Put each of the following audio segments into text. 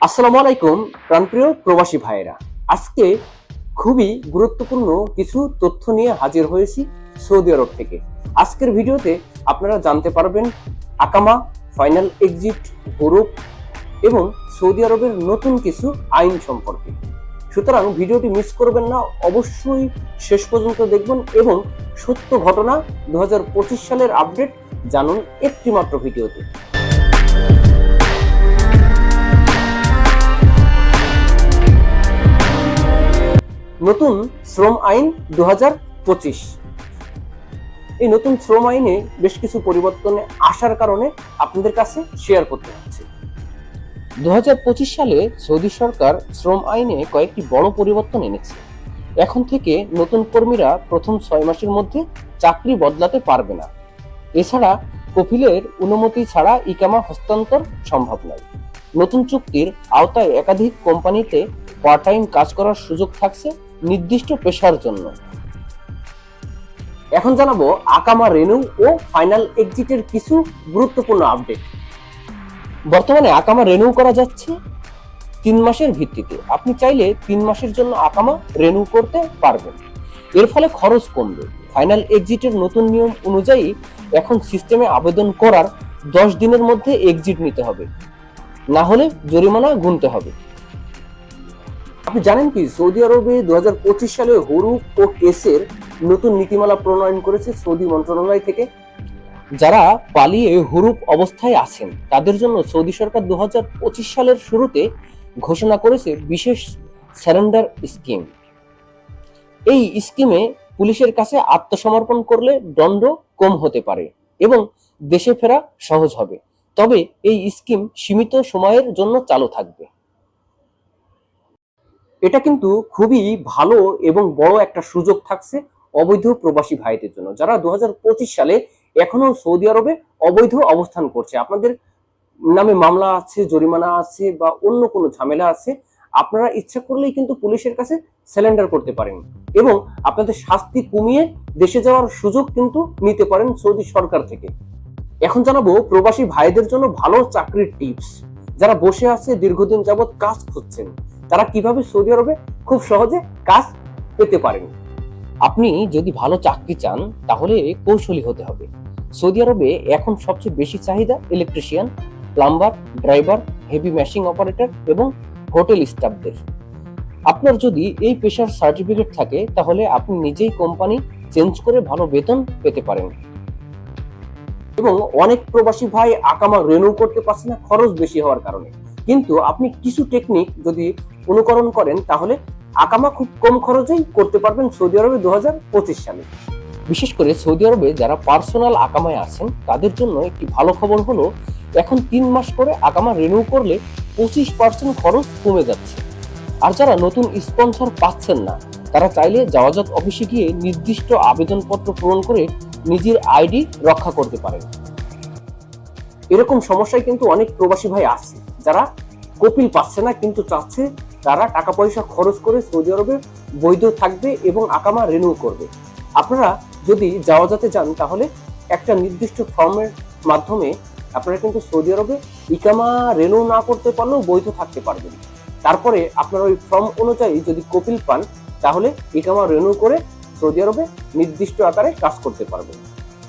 আসসালামু আলাইকুম, প্রাণপ্রিয় প্রবাসী ভাইয়েরা। আজকে খুবই গুরুত্বপূর্ণ কিছু তথ্য নিয়ে হাজির হয়েছি সৌদি আরব থেকে। আজকের ভিডিওতে আপনারা জানতে পারবেন আকামা, ফাইনাল এক্সিট গ্রুপ এবং সৌদি আরবের নতুন কিছু আইন সম্পর্কে। সুতরাং ভিডিওটি মিস করবেন না, অবশ্যই শেষ পর্যন্ত দেখবেন এবং সত্য ঘটনা দু হাজার পঁচিশ সালের আপডেট জানুন একটি মাত্র ভিডিওতে। নতুন শ্রম আইন দু হাজার পঁচিশ। এই নতুন শ্রম আইনে বেশ কিছু পরিবর্তনে আসার কারণে আপনাদের কাছে শেয়ার করতে হচ্ছে দু হাজার পঁচিশ সালে সৌদি সরকার শ্রম আইনে কয়েকটি বড় পরিবর্তন এনেছে। এখন থেকে নতুন কর্মীরা প্রথম ছয় মাসের মধ্যে চাকরি বদলাতে পারবে না। এছাড়া কফিলের অনুমতি ছাড়া ইকামা হস্তান্তর সম্ভব নয়। নতুন চুক্তির আওতায় একাধিক কোম্পানিতে পার্ট টাইম কাজ করার সুযোগ থাকছে নির্দিষ্ট পেশার জন্য। এখন জানাব আকামা রেনু ও ফাইনাল এক্সিটের কিছু গুরুত্বপূর্ণ আপডেট। বর্তমানে আকামা রেনু করা যাচ্ছে তিন মাসের ভিত্তিতে। আপনি চাইলে তিন মাসের জন্য আকামা রেনু করতে পারবেন। এর ফলে খরচ কমবে। ফাইনাল এক্সিটের নতুন নিয়ম অনুযায়ী এখন সিস্টেমে আবেদন করার দশ দিনের মধ্যে এক্সিট নিতে হবে। না হলে জরিমানা গুনতে হবে। আপনি জানেন কি, সৌদি আরবে দু হাজার পঁচিশ সালে হরুপ ও কেসের নতুন নীতিমালা প্রণয়ন করেছে সৌদি মন্ত্রণালয় থেকে। যারা পালিয়ে হুরুপ অবস্থায় আছেন, তাদের জন্য সৌদি সরকার দুহাজার পঁচিশ সালের শুরুতে ঘোষণা করেছে বিশেষ স্যারেন্ডার স্কিম। এই স্কিমে পুলিশের কাছে আত্মসমর্পণ করলে দণ্ড কম হতে পারে এবং দেশে ফেরা সহজ হবে। তবে এই স্কিম সীমিত সময়ের জন্য চালু থাকবে। এটা কিন্তু খুবই ভালো এবং বড় একটা সুযোগ থাকছে অবৈধ প্রবাসী ভাইদের জন্য। যারা দু হাজার পঁচিশ সালে এখনও সৌদি আরবে অবৈধ অবস্থান করছে, আপনাদের নামে মামলা আছে, জরিমানা আছে বা অন্য কোনো ঝামেলা আছে, আপনারা ইচ্ছা করলেই কিন্তু পুলিশের কাছে স্যালেন্ডার করতে পারেন এবং আপনাদের শাস্তি কমিয়ে দেশে যাওয়ার সুযোগ কিন্তু নিতে পারেন সৌদি সরকার থেকে। এখন জানাব প্রবাসী ভাইদের জন্য ভালো চাকরির টিপস। যারা বসে আছে, দীর্ঘদিন যাবৎ কাজ খুঁজছেন তারা কীভাবে সৌদি আরবে খুব সহজে কাজ পেতে পারেন? আপনি যদি ভালো চাকরি চান, তাহলে কৌশলী হতে হবে। সৌদি আরবে এখন সবচেয়ে বেশি চাহিদা electrician plumber driver heavy machine operator এবং হোটেল স্টাফদের আপনার যদি এই পেশার সার্টিফিকেট থাকে, তাহলে আপনি নিজেই কোম্পানি চেঞ্জ করে ভালো বেতন পেতে পারেন। এবং অনেক প্রবাসী ভাই আকামা রেনু করতে পারছে না খরচ বেশি হওয়ার কারণে। কিন্তু আপনি কিছু টেকনিক যদি অনুকরণ করেন, তাহলে আকামা খুব কম খরচেই করতে পারবেন সৌদি আরবে দুহাজার পঁচিশ সালে। বিশেষ করে সৌদি আরবে যারা পার্সোনাল আকামায় আছেন, তাদের জন্য একটি ভালো খবর হলো, এখন তিন মাস করে আকামা রিনিউ করলে পঁচিশ পার্সেন্ট খরচ কমে যাচ্ছে। আর যারা নতুন স্পন্সর পাচ্ছেন না, তারা চাইলে যাওয়াজাত অফিসে গিয়ে নির্দিষ্ট আবেদনপত্র পূরণ করে নিজের আইডি রক্ষা করতে পারেন। এরকম সমস্যায় কিন্তু অনেক প্রবাসী ভাই আছে। যারা কপিল পাচ্ছে না, কিন্তু চাচ্ছে তারা টাকা পয়সা খরচ করে সৌদি আরবে বৈধ থাকবে এবং আকামা রিনিউ করবে। আপনারা যদি যাওয়া যাতে যান তাহলে একটা নির্দিষ্ট ফর্মের মাধ্যমে আপনারা কিন্তু সৌদি আরবে ইকামা রেনু না করতে পারলেও বৈধ থাকতে পারবেন। তারপরে আপনারা ওই ফর্ম অনুযায়ী যদি কপিল পান, তাহলে ইকামা রেনু করে সৌদি আরবে নির্দিষ্ট আকারে কাজ করতে পারবেন।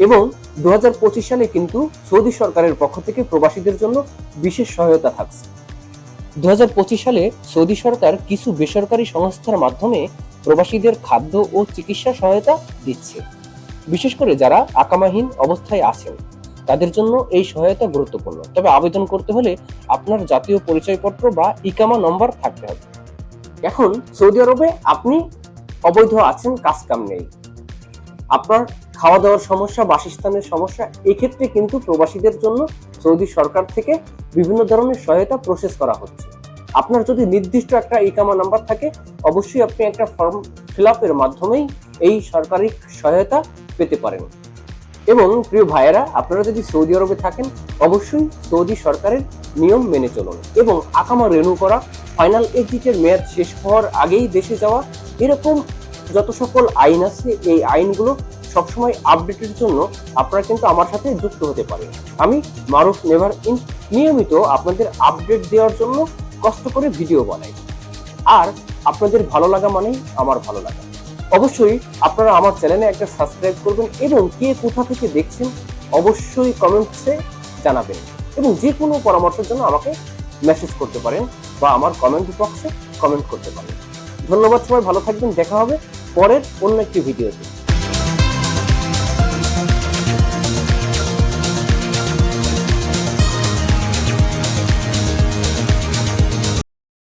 এবং দু সালে কিন্তু সৌদি সরকারের পক্ষ থেকে প্রবাসীদের জন্য বিশেষ সহায়তা থাকছে। দু সালে সৌদি সরকার কিছু বেসরকারি সংস্থার মাধ্যমে প্রবাসীদের খাদ্য ও চিকিৎসা সহায়তা দিচ্ছে। বিশেষ করে যারা আকামাহীন অবস্থায় আছেন, তাদের জন্য এই সহায়তা গুরুত্বপূর্ণ। তবে আবেদন করতে হলে আপনার জাতীয় পরিচয়পত্র বা ইকামা নম্বর থাকতে হবে। এখন সৌদি আরবে আপনি অবৈধ আছেন, কাজ কাম নেই। আপনার খাওয়া দাওয়ার সমস্যা, বাসস্থানের সমস্যা, এক্ষেত্রে কিন্তু প্রবাসীদের জন্য সৌদি সরকার থেকে বিভিন্ন ধরনের সহায়তা প্রসেস করা হচ্ছে। আপনার যদি নির্দিষ্ট একটা ইকামা নাম্বার থাকে, অবশ্যই আপনি একটা ফর্ম ফিল আপের মাধ্যমেই এই সরকারি সহায়তা পেতে পারেন। এবং প্রিয় ভাইয়েরা, আপনারা যদি সৌদি আরবে থাকেন, অবশ্যই সৌদি সরকারের নিয়ম মেনে চলুন এবং আকামা রেনু করা ফাইনাল এক্সিটের মেয়াদ শেষ হওয়ার আগেই দেশে যাওয়া, এরকম যত সকল আইন আছে, এই আইনগুলো সবসময় আপডেটের জন্য আপনারা কিন্তু আমার সাথে যুক্ত হতে পারেন। আমি মারুফ নেভার ইন নিয়মিত আপনাদের আপডেট দেওয়ার জন্য কষ্ট করে ভিডিও বানাই। আর আপনাদের ভালো লাগা মানেই আমার ভালো লাগা। অবশ্যই আপনারা আমার চ্যানেলে একটা সাবস্ক্রাইব করবেন এবং কে কোথা থেকে দেখছেন অবশ্যই কমেন্টসে জানাবেন এবং যে কোনো পরামর্শের জন্য আমাকে মেসেজ করতে পারেন বা আমার কমেন্ট বক্সে কমেন্ট করতে পারেন। ধন্যবাদ সবাই, ভালো থাকবেন, দেখা হবে পরের অন্য একটি ভিডিওতে